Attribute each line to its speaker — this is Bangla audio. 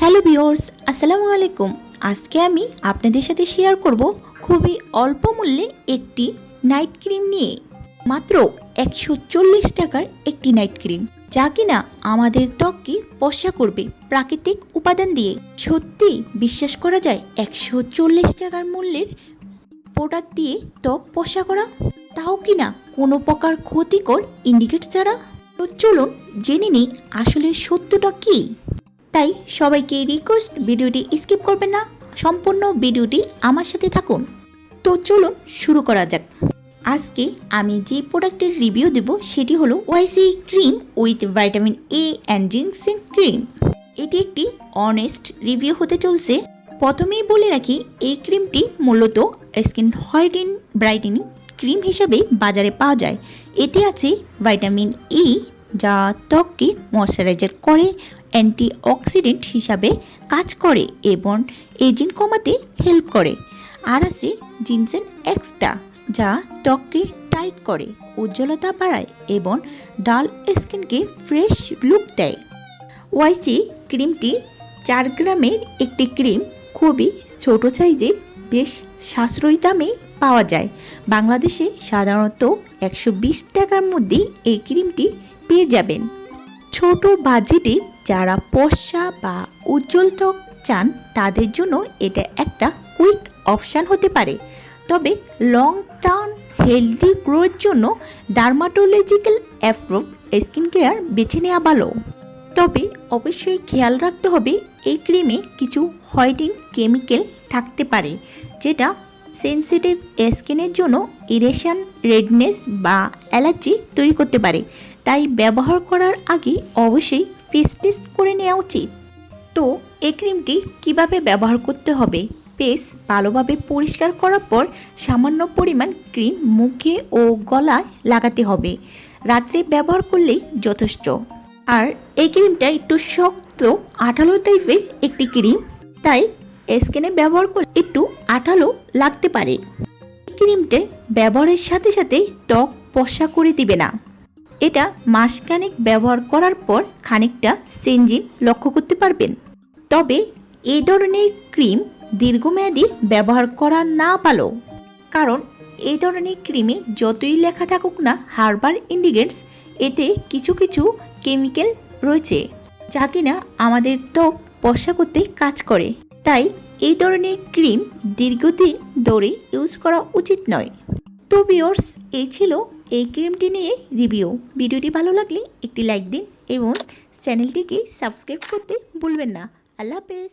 Speaker 1: হ্যালো ভিওর্স আসসালামু আলাইকুম। আজকে আমি আপনাদের সাথে শেয়ার করব খুবই অল্প মূল্যে একটি নাইট ক্রিম নিয়ে। মাত্র একশো চল্লিশ টাকার একটি নাইট ক্রিম, যা কিনা আমাদের ত্বককে পশা করবে প্রাকৃতিক উপাদান দিয়ে। সত্যি বিশ্বাস করা যায়, একশো চল্লিশ টাকার মূল্যের প্রোডাক্ট দিয়ে ত্বক পশা করা? তাও কিনা কোনো প্রকার ক্ষতিকর ইন্ডিকেট ছাড়া? তো চলুন জেনে নিই আসলে সত্যটা কী। তাই সবাইকে রিকোয়েস্ট ভিডিওটি স্কিপ করবেন না, সম্পূর্ণ ভিডিওটি আমার সাথে থাকুন। তো চলুন শুরু করা যাক। আজকে আমি যে প্রোডাক্টের রিভিউ দেব সেটি হলো YC cream with vitamin A and ginseng cream এটি একটি অনেস্ট রিভিউ হতে চলছে। প্রথমেই বলে রাখি, এই ক্রিমটি মূলত স্কিন হোয়াইটেন ব্রাইটেনিং ক্রিম হিসাবে বাজারে পাওয়া যায়। এতে আছে ভাইটামিন ই যা ত্বককে ময়শ্চারাইজার করে অ্যান্টি অক্সিডেন্ট হিসাবে কাজ করে এবং এজিং কমাতে হেল্প করে। আর আছে জিনসেন এক্সট্রা যা ত্বককে টাইট করে, উজ্জ্বলতা বাড়ায় এবং ডাল স্কিনকে ফ্রেশ লুক দেয়। ওয়াইসি ক্রিমটি চার গ্রামের একটি ক্রিম, খুবই ছোট সাইজের বেশ সাশ্রয়ী দামে পাওয়া যায়। বাংলাদেশে সাধারণত একশো বিশ টাকার মধ্যে এই ক্রিমটি পেয়ে যাবেন। ছোট বাজেটে যারা পশা বা উজ্জ্বল ত্বক চান, তাদের জন্য এটা একটা কুইক অপশান হতে পারে। তবে লং টার্ম হেলদি গ্রোয়ের জন্য ডার্মাটোলজিক্যাল অ্যাপ্রুভ স্কিন কেয়ার বেছে নেওয়া ভালো। তবে অবশ্যই খেয়াল রাখতে হবে, এই ক্রিমে কিছু হোয়াইটিং কেমিক্যাল থাকতে পারে, যেটা সেন্সিটিভ স্কিনের জন্য ইরেশন রেডনেস বা অ্যালার্জি তৈরি করতে পারে। তাই ব্যবহার করার আগে অবশ্যই ফেস টেস্ট করে নেওয়া উচিত। তো, এই ক্রিমটি কীভাবে ব্যবহার করতে হবে? পেস ভালোভাবে পরিষ্কার করার পর সামান্য পরিমাণ ক্রিম মুখে ও গলায় লাগাতে হবে। রাত্রে ব্যবহার করলেই যথেষ্ট। আর এই ক্রিমটা একটু শক্ত, আঠালো টাইপের একটি ক্রিম, তাই স্কিনে ব্যবহার করলে একটু আঠালো লাগতে পারে। ক্রিমটা ব্যবহারের সাথে সাথে ত্বক পশা করে দিবে না। এটা মাসখানেক ব্যবহার করার পর খানিকটা চেঞ্জিং লক্ষ্য করতে পারবেন। তবে এই ধরনের ক্রিম দীর্ঘমেয়াদী ব্যবহার করা না ভালো। কারণ এই ধরনের ক্রিমে যতই লেখা থাকুক না হার্বাল ইন্ডিগ্রেন্টস এতে কিছু কিছু কেমিক্যাল রয়েছে, যা কিনা আমাদের ত্বক পশা করতে কাজ করে। তাই এই ধরনের ক্রিম দীর্ঘদিন ধরে ইউজ করা উচিত নয়। তো বিয়র্স এই ছিল এই ক্রিমটি নিয়ে রিভিউ ভিডিওটি ভালো লাগলে একটি লাইক দিন এবং চ্যানেলটিকে সাবস্ক্রাইব করতে ভুলবেন না। আল্লাহ হাফেজ।